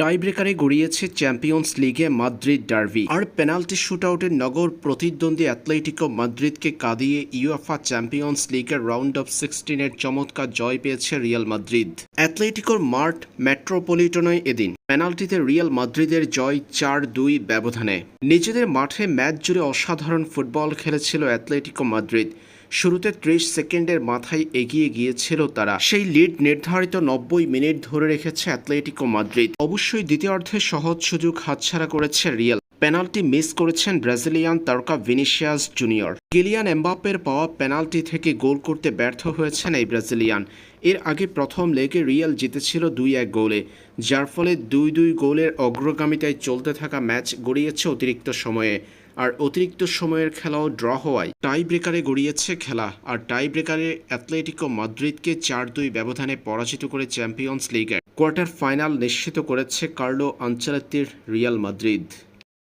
টাই ব্রেকারে গড়িয়েছে চ্যাম্পিয়ন্স লিগে মাদ্রিদ ডার্বি। আর পেনাল্টি শুটআউটের নগর প্রতিদ্বন্দ্বী অ্যাথলেটিকো মাদ্রিদকে কাঁদিয়ে ইউএফা চ্যাম্পিয়ন্স লিগের রাউন্ড অফ সিক্সটিনের চমৎকার জয় পেয়েছে রিয়াল মাদ্রিদ। অ্যাথলেটিকোর মার্ট মেট্রোপলিটনায় এদিন। পেনাল্টিতে রিয়াল মাদ্রিদের জয় চার দুই ব্যবধানে। নিজেদের মাঠে ম্যাচ জুড়ে অসাধারণ ফুটবল খেলেছিল অ্যাথলেটিকো মাদ্রিদ। শুরুতে ত্রিশ সেকেন্ডের মাথায় এগিয়ে গিয়েছিল তারা। সেই লিড নির্ধারিত নব্বই মিনিট ধরে রেখেছে অ্যাথলেটিকো মাদ্রিদ। অবশ্যই দ্বিতীয়ার্ধে সহজ সুযোগ হাতছাড়া করেছে রিয়াল। পেনাল্টি মিস করেছেন ব্রাজিলিয়ান তারকা ভিনিসিয়াস জুনিয়র। কিলিয়ান এমবাপ্পের পাওয়া পেনাল্টি থেকে গোল করতে ব্যর্থ হয়েছেন এই ব্রাজিলিয়ান। এর আগে প্রথম লেগে রিয়াল জিতেছিল দুই এক গোলে, যার ফলে দুই দুই গোলের অগ্রগামিতায় চলতে থাকা ম্যাচ গড়িয়েছে অতিরিক্ত সময়ে। আর অতিরিক্ত সময়ের খেলাও ড্র হওয়ায় টাই ব্রেকারে গড়িয়েছে খেলা, আর টাই ব্রেকারে অ্যাথলেটিকো মাদ্রিদকে চার দুই ব্যবধানে পরাজিত করে চ্যাম্পিয়ন্স লিগের কোয়ার্টার ফাইনাল নিশ্চিত করেছে কার্লো আঞ্চলাত্তির রিয়াল মাদ্রিদ।